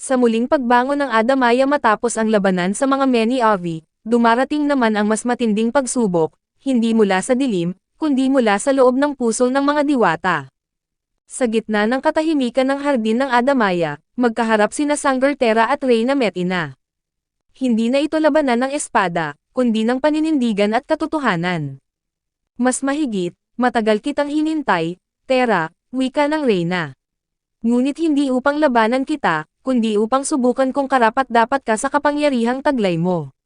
Sa muling pagbangon ng Adamaya matapos ang labanan sa mga Meni-Avi, dumarating naman ang mas matinding pagsubok, hindi mula sa dilim, kundi mula sa loob ng puso ng mga diwata. Sa gitna ng katahimikan ng hardin ng Adamaya, magkaharap sina Sanggertera at Reyna Metina. Hindi na ito labanan ng espada, kundi ng paninindigan at katotohanan. Mas mahigit, matagal kitang hinintay, Tera, wika ng Reyna. Ngunit hindi upang labanan kita, kundi upang subukan kung karapat dapat ka sa kapangyarihang taglay mo.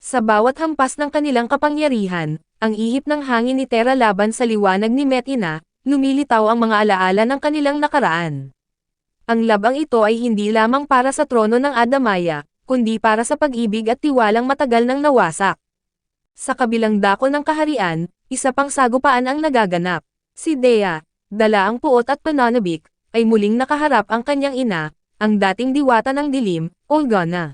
Sa bawat hampas ng kanilang kapangyarihan, ang ihip ng hangin ni Tera laban sa liwanag ni Metina, lumilitaw ang mga alaala ng kanilang nakaraan. Ang labang ito ay hindi lamang para sa trono ng Adamaya, kundi para sa pag-ibig at tiwalang matagal nang nawasak. Sa kabilang dako ng kaharian, isa pang sagupaan ang nagaganap. Si Dea, dala ang puot at pananabik, ay muling nakaharap ang kanyang ina, ang dating diwata ng dilim, Olgana.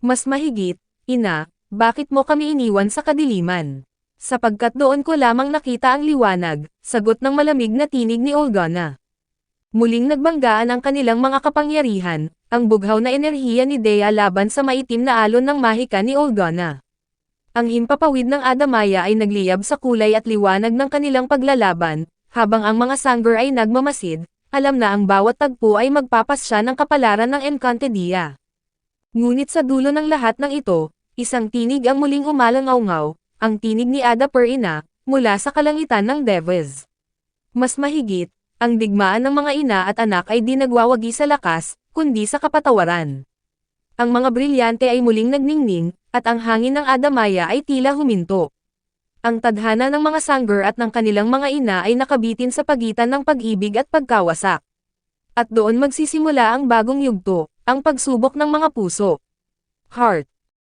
Mas mahigit, ina, bakit mo kami iniwan sa kadiliman? Sapagkat doon ko lamang nakita ang liwanag, sagot ng malamig na tinig ni Olgana. Muling nagbanggaan ang kanilang mga kapangyarihan, ang bughaw na enerhiya ni Dea laban sa maitim na alon ng mahika ni Olgana. Ang himpapawid ng Adamaya ay nagliyab sa kulay at liwanag ng kanilang paglalaban, habang ang mga Sanggur ay nagmamasid, alam na ang bawat tagpo ay magpapasya ng kapalaran ng Encantadia. Ngunit sa dulo ng lahat ng ito, isang tinig ang muling umalangaw ang tinig ni Ada Perina, mula sa kalangitan ng Devils. Mas mahigit, ang digmaan ng mga ina at anak ay di nagwawagi sa lakas, kundi sa kapatawaran. Ang mga brilyante ay muling nagningning, at ang hangin ng Adamaya ay tila huminto. Ang tadhana ng mga Sanggur at ng kanilang mga ina ay nakabitin sa pagitan ng pag-ibig at pagkawasak. At doon magsisimula ang bagong yugto, ang pagsubok ng mga puso. Heart